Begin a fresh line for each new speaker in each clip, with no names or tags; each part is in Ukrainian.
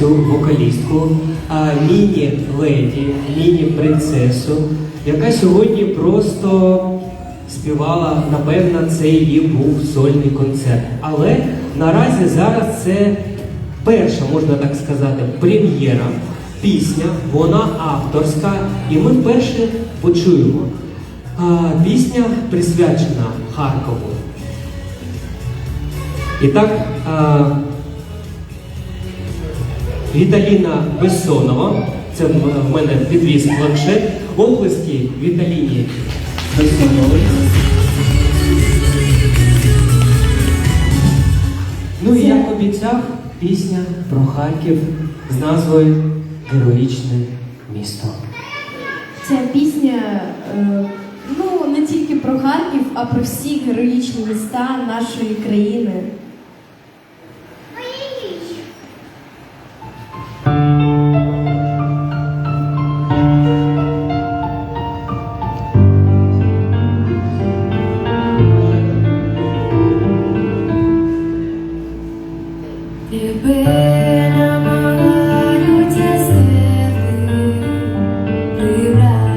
цю вокалістку, а, міні-леді, міні-принцесу, яка сьогодні просто співала, напевно, це її був сольний концерт. Але наразі зараз це перша, можна так сказати, прем'єра, пісня, вона авторська, і ми вперше почуємо. А, пісня присвячена Харкову. І так, Віталіна Бессонова, це в мене підвіз планшет, області Віталіні Бессонової. Ну і як обіцяв, пісня про Харків з назвою Героїчне місто.
Ця пісня е, ну не тільки про Харків, а про всі героїчні міста нашої країни.
Прибрати з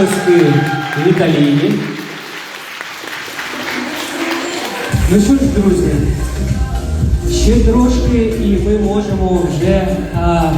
Оплески Віталії. Ну що ж, друзі, ще трошки і ми можемо вже а,